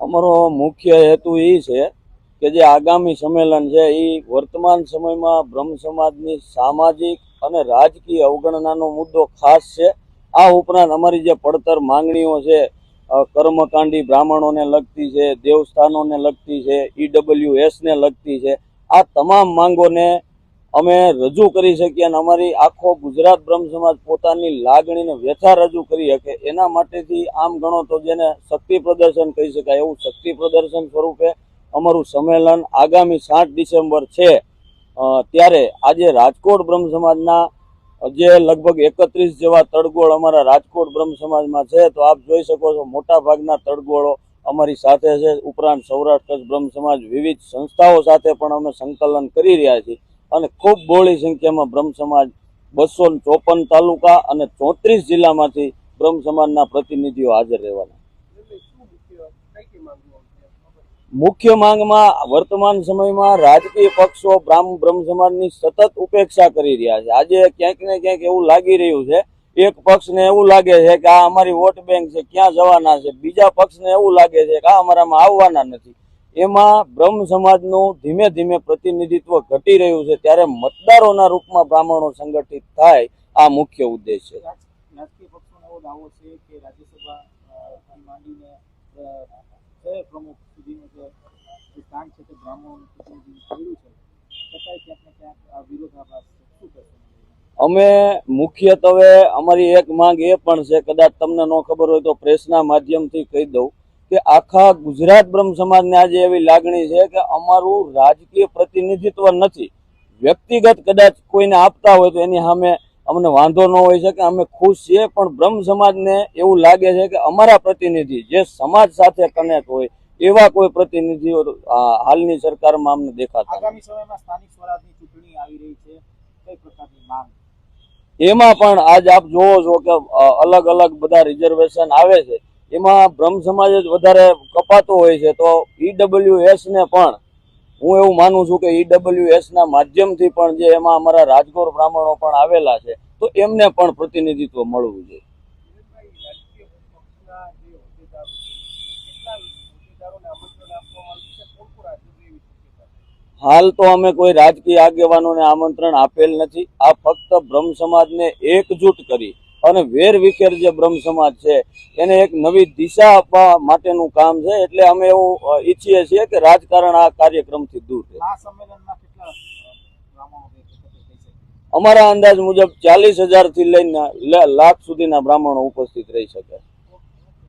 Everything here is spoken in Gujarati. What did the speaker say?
અમારો મુખ્ય હેતુ એ છે કે જે આગામી સંમેલન છે, એ વર્તમાન સમયમાં બ્રહ્મ સમાજની સામાજિક અને રાજકીય અવગણનાનો મુદ્દો ખાસ છે. આ ઉપરાંત અમારી જે પડતર માંગણીઓ છે કર્મકાંડી બ્રાહ્મણોને લગતી છે, દેવસ્થાનોને લગતી છે ઈડબ્લ્યુ એસને લગતી છે, આ તમામ માંગોને અમે રજૂ કરી શકીએ અને અમારી આખો ગુજરાત બ્રહ્મ સમાજ પોતાની લાગણીને વ્યથા રજૂ કરી શકે. એના માટેથી આમ ગણો તો જેને શક્તિ પ્રદર્શન કહી શકાય એવું શક્તિ પ્રદર્શન સ્વરૂપે અમારું સંમેલન આગામી સાત ડિસેમ્બર છે. ત્યારે આજે રાજકોટ બ્રહ્મ સમાજના જે લગભગ એકત્રીસ જેવા તડગોળ અમારા રાજકોટ બ્રહ્મ સમાજમાં છે, તો આપ જોઈ શકો છો મોટા ભાગના તડગોળો અમારી સાથે છે. ઉપરાંત સૌરાષ્ટ્ર બ્રહ્મ સમાજ વિવિધ સંસ્થાઓ સાથે પણ અમે સંકલન કરી રહ્યા છીએ. અને ખૂબ બહોળી સંખ્યામાં બ્રહ્મ સમાજ બસો ચોપન તાલુકા અને ચોત્રીસ જિલ્લામાંથી બ્રહ્મ સમાજના પ્રતિનિધિઓ હાજર રહેવાના. મુખ્ય માંગમાં વર્તમાન સમયમાં રાજકીય પક્ષો બ્રાહ્મ બ્રહ્મ સમાજની સતત ઉપેક્ષા કરી રહ્યા છે. આજે ક્યાંક ને ક્યાંક એવું લાગી રહ્યું છે. એક પક્ષને એવું લાગે છે કે આ અમારી વોટ બેંક છે, ક્યાં જવાના છે? બીજા પક્ષને એવું લાગે છે કે આ અમારામાં આવવાના નથી. એમાં બ્રહ્મ સમાજનું ધીમે ધીમે પ્રતિનિધિત્વ ઘટી રહ્યું છે ત્યારે મતદારોના રૂપમાં બ્રાહ્મણો સંગઠિત થાય આ મુખ્ય ઉદ્દેશ છે. અમે મુખ્યત્વે અમારી એક માંગ એ પણ છે કદાચ તમને ન ખબર હોય તો પ્રેસના માધ્યમથી કહી દઉં કે આખા ગુજરાત બ્રહ્મ સમાજને આજે એવી લાગણી છે કે અમારું રાજકીય પ્રતિનિધિત્વ નથી. વ્યક્તિગત કદાચ કોઈને આપતા હોય તો એની સામે અમને વાંધો ન હોય શકે અમે ખુશ છીએ પણ બ્રહ્મ સમાજને એવું લાગે છે કે અમારા પ્રતિનિધિ જે સમાજ સાથે કનેક્ટ હોય એવા કોઈ પ્રતિનિધિઓ હાલની સરકારમાં અમને દેખાતા આગામી સમયમાં સ્થાનિક સ્વરાજની ચૂંટણી આવી રહી છે. કઈ પ્રકારની માંગ? એમાં પણ આજ આપ જોવો છો કે અલગ અલગ બધા રિઝર્વેશન આવે છે. એમાં બ્રહ્મ સમાજ જ વધારે કપાતો હોય છે, તો ઈડબ્લ્યુ ને પણ હું એવું માનું છું કે ઈડબ્લ્યુ ના માધ્યમથી પણ જે એમાં અમારા રાજગોર બ્રાહ્મણો પણ આવેલા છે, તો એમને પણ પ્રતિનિધિત્વ મળવું જોઈએ. હાલ તો અમે કોઈ રાજકીય આગેવાનોને આમંત્રણ આપેલ નથી, આ ફક્ત બ્રહ્મ સમાજને એકજૂટ કરી અને વેર વિખેર જે બ્રહ્મ સમાજ છે એને એક નવી દિશા આપવા માટેનું કામ છે એટલે અમે એવું ઈચ્છીએ છીએ કે રાજકારણ આ કાર્યક્રમથી દૂર રહે. અમારા અંદાજ મુજબ ચાલીસ હજારથી લઈને લાખ સુધીના બ્રાહ્મણો ઉપસ્થિત રહી શકે.